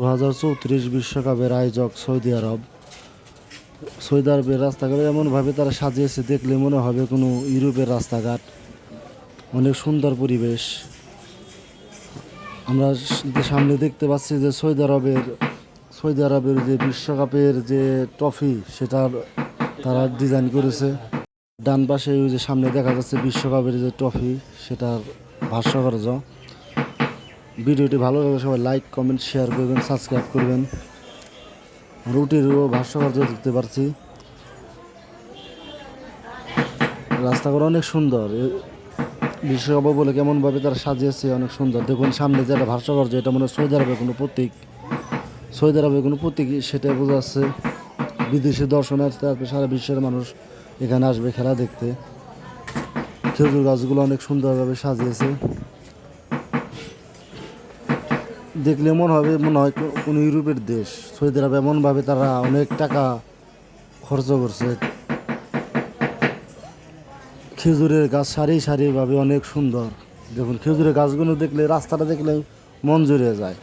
দু হাজার চৌত্রিশ বিশ্বকাপের আয়োজক সৌদি আরব। সৌদি আরবের রাস্তাঘাট এমনভাবে তারা সাজিয়েছে, দেখলে মনে হবে কোনো ইউরোপের রাস্তাঘাট। অনেক সুন্দর পরিবেশ। আমরা সামনে দেখতে পাচ্ছি যে সৌদি আরবের সৌদি আরবের যে বিশ্বকাপের যে ট্রফি সেটার তারা ডিজাইন করেছে। ডান পাশে ওই যে সামনে দেখা যাচ্ছে বিশ্বকাপের যে ট্রফি, সেটার ভাষ্যকার্য। ভিডিওটি ভালো লাগলে সবাই লাইক কমেন্ট শেয়ার করবেন সাবস্ক্রাইব করবেন। রুটিরও ভাষ্যকার্য দেখতে পারছি। রাস্তাগুলো অনেক সুন্দর। বিশ্বকাপ বলে কেমনভাবে তারা সাজিয়েছে, অনেক সুন্দর। দেখুন, সামনে যে একটা ভাষ্যকার্য এটা মনে হয় সৌদি আরবের কোনো প্রতীক। সৌদি আরবের কোনো প্রতীক, সেটাই বোঝা যাচ্ছে। বিদেশি দর্শনার্থী, তারপরে সারা বিশ্বের মানুষ এখানে আসবে খেলা দেখতে। খেজুর গাছগুলো অনেক সুন্দরভাবে সাজিয়েছে। দেখলে মনে হবে, মনে হয় কোনো ইউরোপের দেশ। সৌদি আরব এমনভাবে তারা অনেক টাকা খরচ করছে। খেজুরের গাছ সারি সারিভাবে অনেক সুন্দর। দেখুন, খেজুরের গাছগুলো দেখলে, রাস্তাটা দেখলে মন জুড়ে যায়।